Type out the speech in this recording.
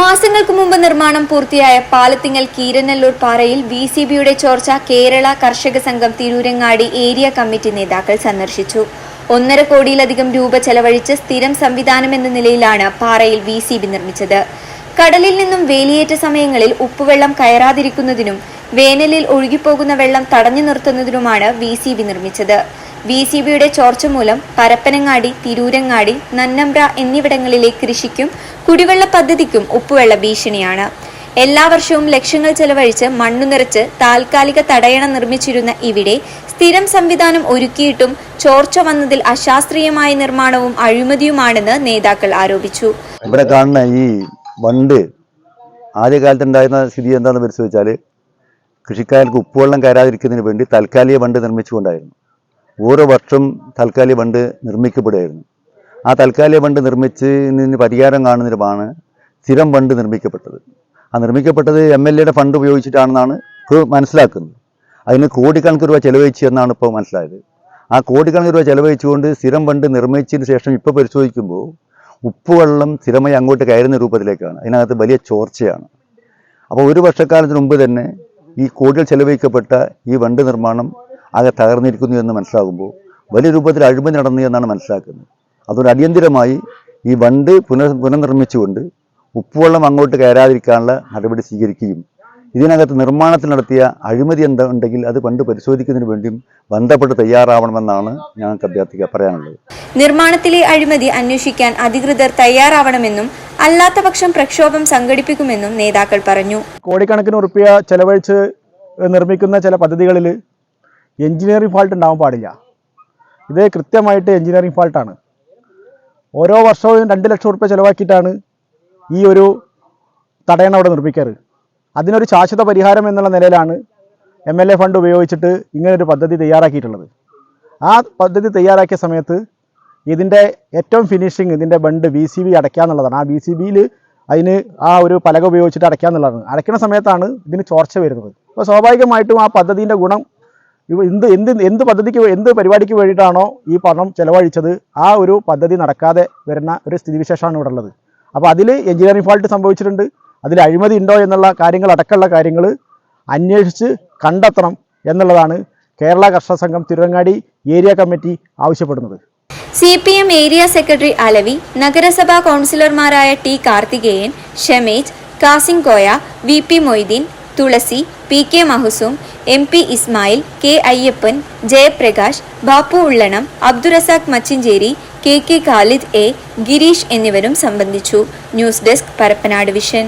മാസങ്ങൾക്ക് മുമ്പ് നിർമ്മാണം പൂർത്തിയായ പാലത്തിങ്ങൽ കീരനെല്ലൂർ പാറയിൽ വി സി ബിയുടെ ചോർച്ച കേരള കർഷക സംഘം തിരൂരങ്ങാടി ഏരിയ കമ്മിറ്റി നേതാക്കൾ സന്ദർശിച്ചു. ഒന്നര കോടിയിലധികം രൂപ ചെലവഴിച്ച് സ്ഥിരം സംവിധാനം എന്ന നിലയിലാണ് പാറയിൽ വി സി ബി നിർമ്മിച്ചത്. കടലിൽ നിന്നും വേലിയേറ്റ സമയങ്ങളിൽ ഉപ്പുവെള്ളം കയറാതിരിക്കുന്നതിനും വേനലിൽ ഒഴുകിപ്പോകുന്ന വെള്ളം തടഞ്ഞു നിർത്തുന്നതിനുമാണ് വി സി ബി നിർമ്മിച്ചത്. വി സി ബിയുടെ ചോർച്ച മൂലം പരപ്പനങ്ങാടി തിരൂരങ്ങാടി നന്നമ്പ്ര എന്നിവിടങ്ങളിലെ കൃഷിക്കും കുടിവെള്ള പദ്ധതിക്കും ഉപ്പുവെള്ള ഭീഷണിയാണ്. എല്ലാ വർഷവും ലക്ഷങ്ങൾ ചെലവഴിച്ച് മണ്ണു നിറച്ച് താൽക്കാലിക തടയണ നിർമ്മിച്ചിരുന്ന ഇവിടെ സ്ഥിരം സംവിധാനം ഒരുക്കിയിട്ടും ചോർച്ച വന്നതിൽ അശാസ്ത്രീയമായ നിർമ്മാണവും അഴിമതിയുമാണെന്ന് നേതാക്കൾ ആരോപിച്ചു. ഇവിടെ കാണുന്ന ഈ വണ്ട് ആദ്യകാലത്ത് ഉണ്ടായിരുന്ന സ്ഥിതി എന്താണെന്ന് പരിശോധിച്ചാൽ കൃഷിക്കാർക്ക് ഉപ്പുവെള്ളം കയറാതിരിക്കുന്നതിന് വേണ്ടി താൽക്കാലിക വണ്ട് നിർമ്മിച്ചുകൊണ്ടായിരുന്നു. ഓരോ വർഷം താൽക്കാലിക ബണ്ട് നിർമ്മിക്കപ്പെടുകയായിരുന്നു. ആ താൽക്കാലിക ബണ്ട് നിർമ്മിച്ചതിന് പരിഹാരം കാണുന്നതിനുമാണ് സ്ഥിരം ബണ്ട് നിർമ്മിക്കപ്പെട്ടത്. ആ നിർമ്മിക്കപ്പെട്ടത് എം എൽ എയുടെ ഫണ്ട് ഉപയോഗിച്ചിട്ടാണെന്നാണ് മനസ്സിലാക്കുന്നത്. അതിന് കോടിക്കണക്കിന് രൂപ ചെലവഴിച്ചു എന്നാണ് ഇപ്പോൾ മനസ്സിലായത്. ആ കോടിക്കണക്കിന് രൂപ ചെലവഴിച്ചുകൊണ്ട് സ്ഥിരം ബണ്ട് നിർമ്മിച്ചതിന് ശേഷം ഇപ്പോൾ പരിശോധിക്കുമ്പോൾ ഉപ്പുവെള്ളം സ്ഥിരമായി അങ്ങോട്ട് കയറുന്ന രൂപത്തിലേക്കാണ്. അതിനകത്ത് വലിയ ചോർച്ചയാണ്. അപ്പോൾ ഒരു വർഷക്കാലത്തിന് മുമ്പ് തന്നെ ഈ കോടികൾ ചെലവഴിക്കപ്പെട്ട ഈ വണ്ട് നിർമ്മാണം ആകെ തകർന്നിരിക്കുന്നു എന്ന് മനസ്സിലാകുമ്പോൾ വലിയ രൂപത്തിൽ അഴിമതി നടന്നു എന്നാണ് മനസ്സിലാക്കുന്നത്. അതുകൊണ്ട് അടിയന്തിരമായി ഈ വണ്ട് പുനർ പുനർനിർമ്മിച്ചുകൊണ്ട് ഉപ്പുവെള്ളം അങ്ങോട്ട് കയറാതിരിക്കാനുള്ള നടപടി സ്വീകരിക്കുകയും ഇതിനകത്ത് നിർമ്മാണത്തിൽ നടത്തിയ അഴിമതി എന്താ ഉണ്ടെങ്കിൽ അത് പണ്ട് പരിശോധിക്കുന്നതിന് വേണ്ടിയും ബന്ധപ്പെട്ട് തയ്യാറാവണമെന്നാണ് ഞങ്ങൾക്ക് അഭ്യർത്ഥിക്കുക പറയാനുള്ളത്. നിർമ്മാണത്തിലെ അഴിമതി അന്വേഷിക്കാൻ അധികൃതർ തയ്യാറാവണമെന്നും അല്ലാത്ത പക്ഷം പ്രക്ഷോഭം സംഘടിപ്പിക്കുമെന്നും നേതാക്കൾ പറഞ്ഞു. കോടിക്കണക്കിന് ഉറുപ്പ്യ ചെലവഴിച്ച് നിർമ്മിക്കുന്ന ചില പദ്ധതികളിൽ എഞ്ചിനീയറിംഗ് ഫാൾട്ട് ഉണ്ടാവാൻ പാടില്ല. ഇത് കൃത്യമായിട്ട് എഞ്ചിനീയറിംഗ് ഫാൾട്ടാണ്. ഓരോ വർഷവും രണ്ട് ലക്ഷം റുപ്യ ചിലവാക്കിയിട്ടാണ് ഈ ഒരു തടയണ അവിടെ നിർമ്മിക്കാറ്. അതിനൊരു ശാശ്വത പരിഹാരം എന്നുള്ള നിലയിലാണ് എം എൽ എ ഫണ്ട് ഉപയോഗിച്ചിട്ട് ഇങ്ങനൊരു പദ്ധതി തയ്യാറാക്കിയിട്ടുള്ളത്. ആ പദ്ധതി തയ്യാറാക്കിയ സമയത്ത് ഇതിന്റെ ഏറ്റവും ഫിനിഷിങ് ഇതിന്റെ ബണ്ട് ബി സി ബി അടയ്ക്കുക എന്നുള്ളതാണ്. ആ ബി സി ബിയിൽ അതിന് ആ ഒരു പലക ഉപയോഗിച്ചിട്ട് അടയ്ക്കുക എന്നുള്ളതാണ്. അടയ്ക്കുന്ന സമയത്താണ് ഇതിന് ചോർച്ച വരുന്നത്. അപ്പോൾ സ്വാഭാവികമായിട്ടും ആ പദ്ധതിന്റെ ഗുണം എന്ത് എന്ത് എന്ത് പദ്ധതിക്ക് എന്ത് പരിപാടിക്ക് വേണ്ടിയിട്ടാണോ ഈ പണം ചെലവഴിച്ചത്? ആ ഒരു പദ്ധതി നടക്കാതെ വരുന്ന ഒരു സ്ഥിതിവിശേഷമാണ് ഇവിടെ ഉള്ളത്. അപ്പോൾ അതിൽ എഞ്ചിനീയറിംഗ് ഫാൾട്ട് സംഭവിച്ചിട്ടുണ്ട്. അതിൽ അഴിമതി ഉണ്ടോ എന്നുള്ള കാര്യങ്ങൾ അടക്കമുള്ള കാര്യങ്ങൾ അന്വേഷിച്ച് കണ്ടെത്തണം എന്നുള്ളതാണ് കേരള കർഷക സംഘം തിരുവങ്ങാടി ഏരിയ കമ്മിറ്റി ആവശ്യപ്പെടുന്നത്. C P M area secretary Alavi നഗരസഭാ കൗൺസിലർമാരായ T Karthikeyan Shamej കാസിംഗ് Koya V P Moideen Thulasi P K Mahusoom M P Ismail K Ayyappan Jayaprakash Bappu Ullanam Abdurazak Machincheri K K Khalid A Girish എന്നിവരും സംബന്ധിച്ചു. News desk Parappanad Vision.